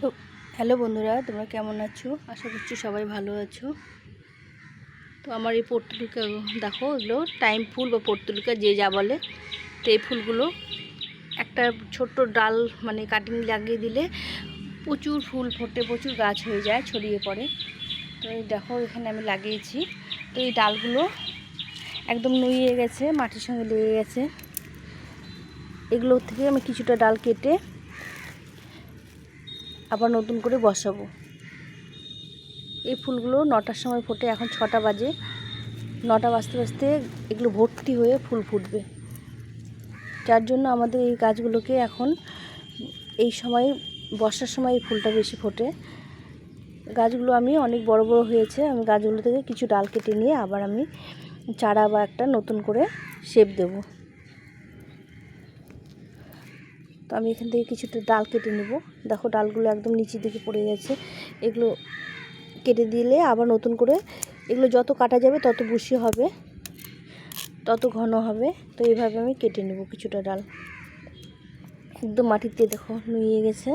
তো হ্যালো বন্ধুরা, তোমরা কেমন আছো? আশা করছি সবাই ভালো আছো। তো আমার এই পর্তুলিকা, দেখো এগুলো টাইম ফুল বা পর্তুলিকা যে যা বলে, তো এই ফুলগুলো একটা ছোট্ট ডাল মানে কাটিং লাগিয়ে দিলে প্রচুর ফুল ফোটে, প্রচুর গাছ হয়ে যায়, ছড়িয়ে পড়ে। তো এই দেখো, এখানে আমি লাগিয়েছি। তো এই ডালগুলো একদম নুইয়ে গেছে, মাটির সঙ্গে লেগে গেছে। এগুলো থেকে আমি কিছুটা ডাল কেটে আবার নতুন করে বসাবো। এই ফুলগুলো নটার সময় ফোটে, এখন ছটা বাজে। নটা বাজতে বাজতে এগুলো ভর্তি হয়ে ফুল ফুটবে। যার জন্য আমাদের এই গাছগুলোকে এখন এই সময়, বর্ষার সময় এই ফুলটা বেশি ফোটে। গাছগুলো আমি অনেক বড় বড় হয়েছে, আমি গাছগুলো থেকে কিছু ডাল কেটে নিয়ে আবার আমি চারা বা একটা নতুন করে শেপ দেবো। তো আমি এখান থেকে কিছুটা ডাল কেটে নেব। দেখো ডালগুলো একদম নিচের দিকে পড়ে গেছে। এগুলো কেটে দিলে আবার নতুন করে এগুলো যত কাটা যাবে তত বুশি হবে, তত ঘন হবে। তো এইভাবে আমি কেটে নেব কিছুটা ডাল। একদম মাটিতে দেখো নুয়ে গেছে।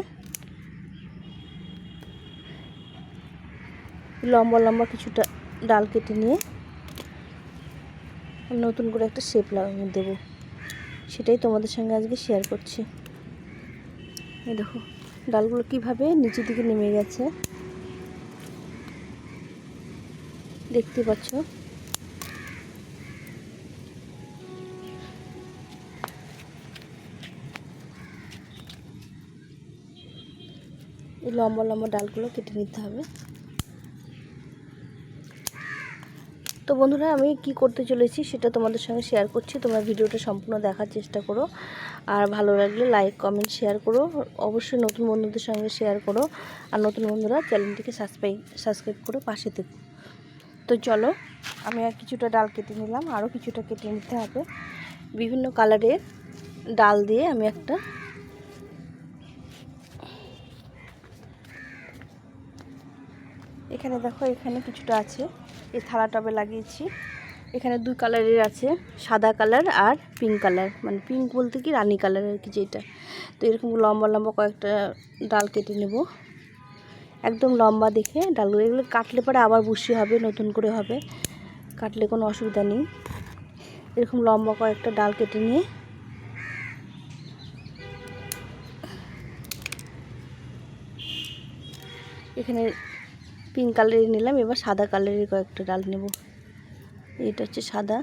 লম্বা লম্বা কিছুটা ডাল কেটে নিয়ে নতুন করে একটা শেপ লাগিয়ে দেবো। সেটাই তোমাদের সঙ্গে আজকে শেয়ার করছি। এই দেখো, ডালগুলো কীভাবে নিচের দিকে নেমে গেছে। দেখতে পাচ্ছ? এই লম্বা লম্বা ডালগুলো কেটে নিতে হবে। তো বন্ধুরা, আমি কি করতে চলেছি সেটা তোমাদের সঙ্গে শেয়ার করছি। তোমরা ভিডিওটা সম্পূর্ণ দেখার চেষ্টা করো। আর ভালো লাগলে লাইক কমেন্ট শেয়ার করো। অবশ্যই নতুন বন্ধুদের সঙ্গে শেয়ার করো। আর নতুন বন্ধুরা চ্যানেলটিকে সাবস্ক্রাইব সাবস্ক্রাইব করে পাশে থেকো। তো চলো, আমি আর কিছুটা ডাল কেটে নিলাম। আরও কিছুটা কেটে নিতে হবে। বিভিন্ন কালারের ডাল দিয়ে আমি একটা এখানে দেখো, এখানে কিছুটা আছে। এই থালা টবে লাগিয়েছি। এখানে দুই কালারের আছে, সাদা কালার আর পিঙ্ক কালার। মানে পিঙ্ক বলতে কি, রানি কালার আর কি যেটা। তো এরকম লম্বা লম্বা কয়েকটা ডাল কেটে নেব। একদম লম্বা দেখে ডালগুলো। এগুলো কাটলে পরে আবার বসি হবে, নতুন করে হবে। কাটলে কোনো অসুবিধা নেই। এরকম লম্বা কয়েকটা ডাল কেটে নিয়ে এখানে পিঙ্ক কালারের নিলাম, এবার সাদা কালারের কয়েকটা ডাল নেব। এটা হচ্ছে সাদা।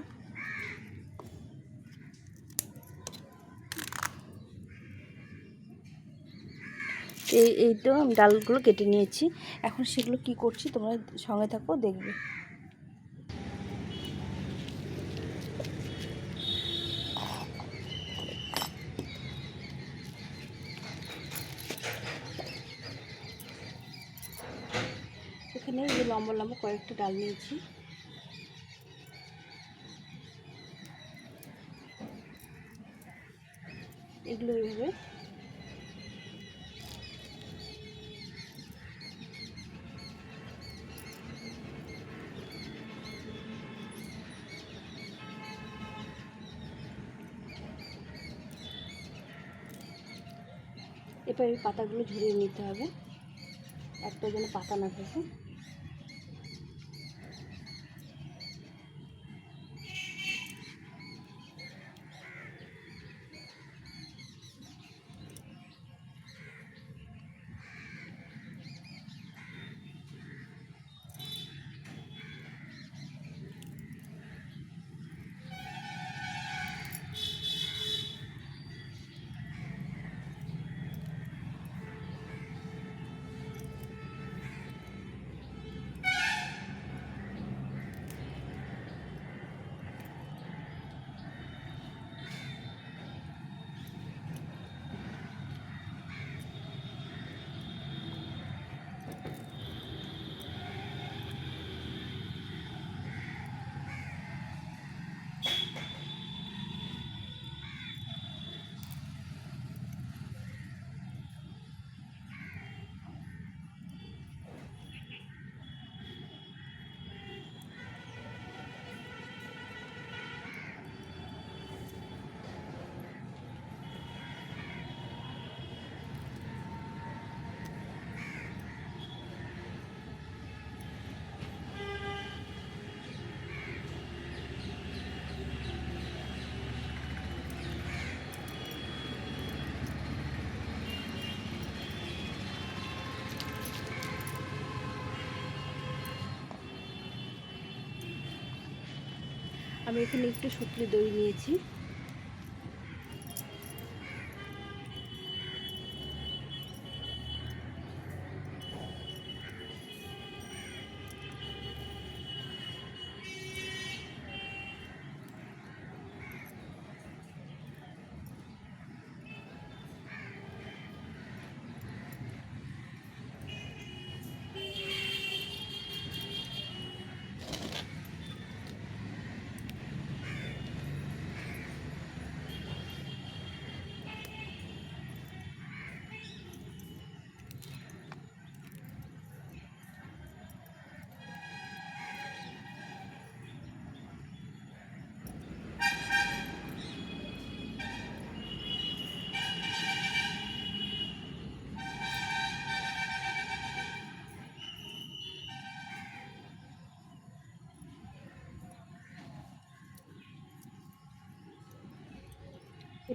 এই এই তো আমি ডালগুলো কেটে নিয়েছি। এখন সেগুলো কি করছি তোমরা সঙ্গে থাকো, দেখবে। এখানে যে লম্বা লম্বা কয়েকটা ডাল নিয়েছি। এগুলো এইভাবে এবার এই পাতাগুলো ঝরিয়ে নিতে হবে। একটা যেন পাতা না থাকে। আমি এখানে একটু শুকনো দড়ি নিয়েছি।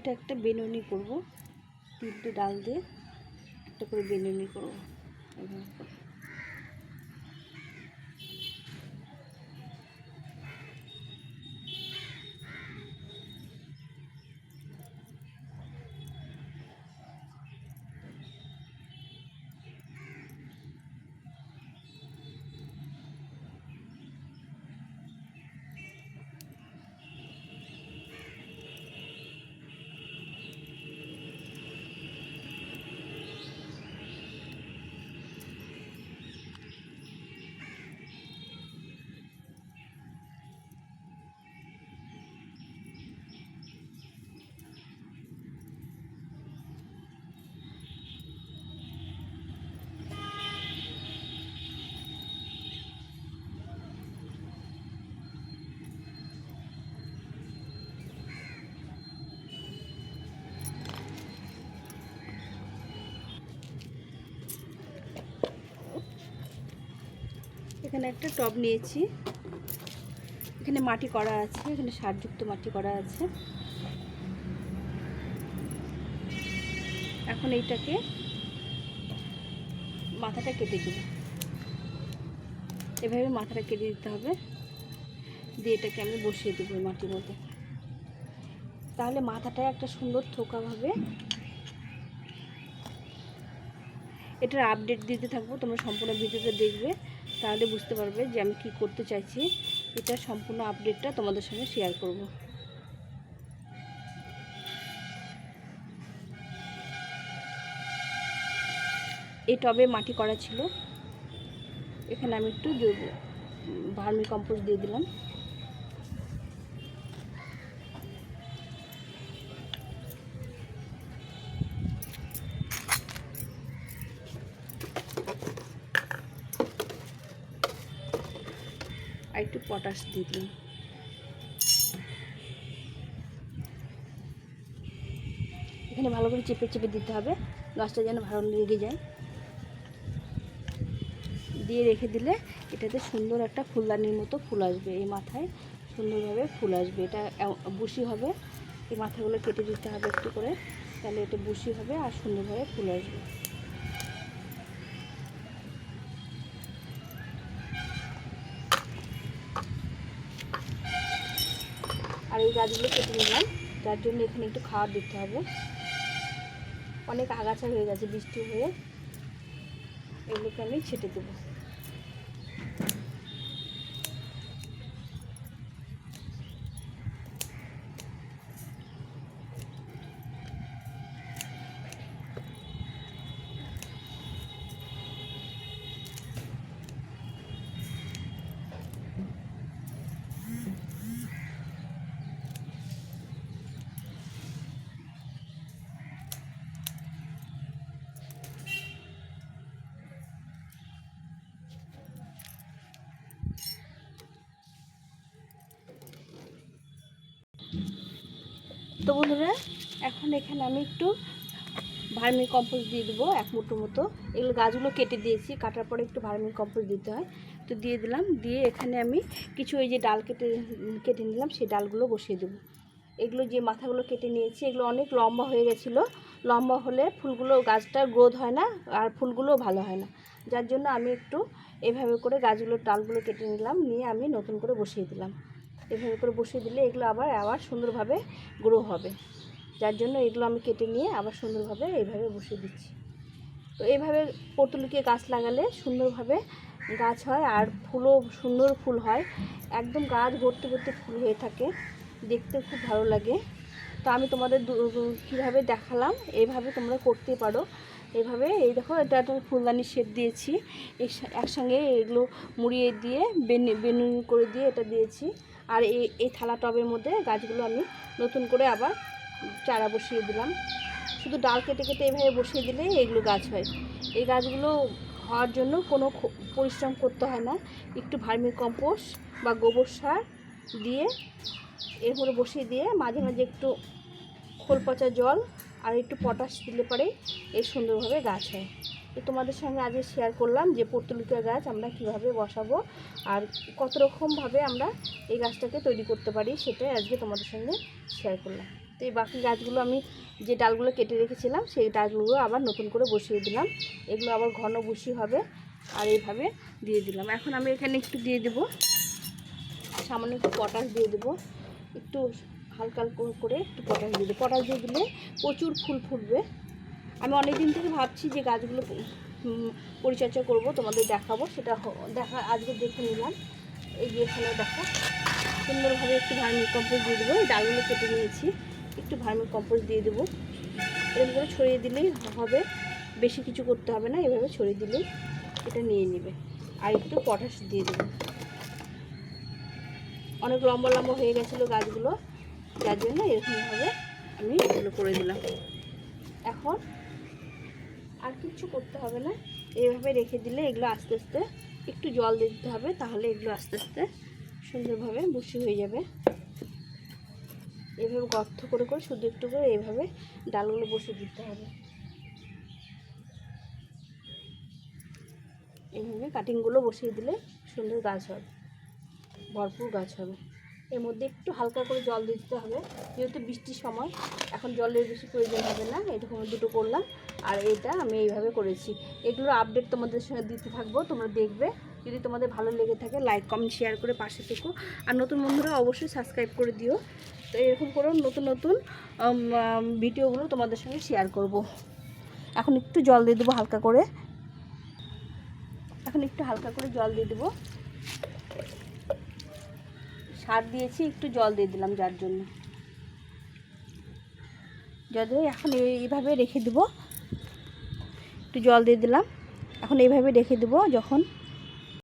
এটা একটা বেনুনি করব। তিনটে ডাল দিয়ে একটা করে বেনুনি করব। এভাবে এখানে একটা টব নিয়েছি। এখানে মাটি করা আছে, এখানে সারযুক্ত মাটি করা আছে। এখন এইটাকে মাথাটা কেটে দেব এভাবে মাথাটা কেটে দিতে হবে। দিয়ে এটাকে আমি বসিয়ে দেবো মাটির মধ্যে। তাহলে মাথাটা একটা সুন্দর থোকাভাবে এটার আপডেট দিতে থাকব, তোমরা সম্পূর্ণ ভিডিওটা দেখবে। তাহলে বুঝতে পারবে যে আমি কি করতে চাইছি। এটা সম্পূর্ণ আপডেটটা তোমাদের সঙ্গে শেয়ার করব। এই টবে মাটি করা ছিল। এখানে আমি একটু ভার্মি কম্পোস্ট দিয়ে দিলাম। পটাশ দিয়ে দিলাম এখানে ভালো করে চেপে চেপে দিতে হবে। গাছটা যেন ভালো লেগে যায়। দিয়ে রেখে দিলে এটাতে সুন্দর একটা ফুলদানির মতো ফুল আসবে এই মাথায়। সুন্দরভাবে ফুল আসবে। এটা বুসি হবে। এই মাথাগুলো কেটে দিতে হবে একটু করে। তাহলে এটা বুশি হবে আর সুন্দরভাবে ফুল আসবে। গাছগুলো কেটে নিলাম। যার জন্য এখানে একটু খাবার দিতে হবে। অনেক আগাছা হয়ে গেছে, বৃষ্টি হয়ে। এগুলোকে আমি ছেটে দেবো। তো বন্ধুরা, এখন এখানে আমি একটু ভার্মি কম্পোস্ট দিয়ে দেবো, এক মুঠো মতো। এগুলো গাছগুলো কেটে দিয়েছি, কাটার পরে একটু ভার্মি কম্পোস্ট দিতে হয়। তো দিয়ে দিলাম, দিয়ে এখানে আমি কিছু এই যে ডাল কেটে কেটে নিলাম, সেই ডালগুলো বসিয়ে দেবো। এগুলো যে মাথাগুলো কেটে নিয়েছি, এগুলো অনেক লম্বা হয়ে গেছিল। লম্বা হলে ফুলগুলো গাছটা গ্রোথ হয় না, আর ফুলগুলোও ভালো হয় না। যার জন্য আমি একটু এভাবে করে গাছগুলোর ডালগুলো কেটে নিলাম, নিয়ে আমি নতুন করে বসিয়ে দিলাম। এভাবে করে বসিয়ে দিলে এগুলো আবার আবার সুন্দরভাবে গ্রো হবে। যার জন্য এগুলো আমি কেটে নিয়ে আবার সুন্দরভাবে এইভাবে বসিয়ে দিচ্ছি। তো এইভাবে পর্তুলিকে গাছ লাগালে সুন্দরভাবে গাছ হয় আর ফুলও সুন্দর ফুল হয়। একদম গাছ ভর্তি ভর্তি ফুল হয়ে থাকে। দেখতে খুব ভালো লাগে। তো আমি তোমাদের কীভাবে দেখালাম? এইভাবে তোমরা করতে পারো। এইভাবে এই দেখো, এটা একটা ফুলদানি শেপ দিয়েছি। একসঙ্গে এগুলো মুড়িয়ে দিয়ে, বেনু করে দিয়ে এটা দিয়েছি। আর এই এই থালা টবের মধ্যে গাছগুলো আমি নতুন করে আবার চারা বসিয়ে দিলাম। শুধু ডাল কেটে কেটে এভাবে বসিয়ে দিলেই এগুলো গাছ হয়। এই গাছগুলো হওয়ার জন্য কোনো পরিশ্রম করতে হয় না। একটু ভার্মি কম্পোস্ট বা গোবর সার দিয়ে এরপরে বসিয়ে দিয়ে মাঝে মাঝে একটু খোল পচা জল আর একটু পটাশ দিলে পরেই এই সুন্দরভাবে গাছ হয়। তো তোমাদের সঙ্গে আজকে শেয়ার করলাম যে পর্তুলিকা গাছ আমরা কীভাবে বসাবো আর কত রকমভাবে আমরা এই গাছটাকে তৈরি করতে পারি সেটাই আজকে তোমাদের সঙ্গে শেয়ার করলাম। তো এই বাকি গাছগুলো আমি যে ডালগুলো কেটে রেখেছিলাম সেই ডালগুলো আবার নতুন করে বসিয়ে দিলাম। এগুলো আবার ঘন বসি হবে আর এইভাবে দিয়ে দিলাম। এখন আমি এখানে একটু দিয়ে দেবো। সামান্য একটু পটাশ দিয়ে দেবো। একটু হালকা হালকা করে একটু পটাশ দিয়ে দেবো। পটাশ দিয়ে দিলে প্রচুর ফুল ফুটবে। আমি অনেক দিন থেকে ভাবছি যে গাছগুলো পরিচর্যা করব, তোমাদের দেখাবো। সেটা দেখা, আজকে দেখে নিলাম। এই যে এখানে দেখো, সুন্দরভাবে একটু ভার্মি কম্পোস্ট দিয়ে দেবো। ডালগুলো কেটে নিয়েছি, একটু ভার্মি কম্পোস্ট দিয়ে দেবো। এরকম করে ছড়িয়ে দিলেই হবে। বেশি কিছু করতে হবে না, এভাবে ছড়িয়ে দিলেই এটা নিয়ে নেবে। আর একটু পটাশ দিয়ে দেবো। অনেক লম্বা লম্বা হয়ে গেছিল গাছগুলো। যার জন্য এরকমভাবে আমি এগুলো করে দিলাম। এখন আর কিছু করতে হবে না। এইভাবে রেখে দিলে এগুলো আস্তে আস্তে একটু জল দিতে হবে, তাহলে এগুলো আস্তে আস্তে সুন্দরভাবে বুশি হয়ে যাবে। এভাবে গর্ত করে করে, শুধু একটু করে এইভাবে ডালগুলো বসিয়ে দিতে হবে। এইভাবে কাটিংগুলো বসিয়ে দিলে সুন্দর গাছ হবে, ভরপুর গাছ হবে। এর মধ্যে একটু হালকা করে জল দিয়ে দিতে হবে। যেহেতু বৃষ্টির সময়, এখন জলের বেশি প্রয়োজন হবে না এরকম দুটো করলাম। আর এটা আমি এইভাবে করেছি। এগুলো আপডেট তোমাদের সঙ্গে দিতে থাকব, তোমরা দেখবে। যদি তোমাদের ভালো লেগে থাকে লাইক কমেন্ট শেয়ার করে পাশে থেকো। আর নতুন বন্ধুরা অবশ্যই সাবস্ক্রাইব করে দিও। তো এরকম করে নতুন নতুন ভিডিওগুলো তোমাদের সঙ্গে শেয়ার করব। এখন একটু জল দিয়ে দেবো হালকা করে। এখন একটু হালকা করে জল দিয়ে দেবো। সার দিয়েছি, একটু জল দিয়ে দিলাম যার জন্য। যদি এখন এইভাবে রেখে দেবো। একটু জল দিয়ে দিলাম। এখন এইভাবে রেখে দেবো যখন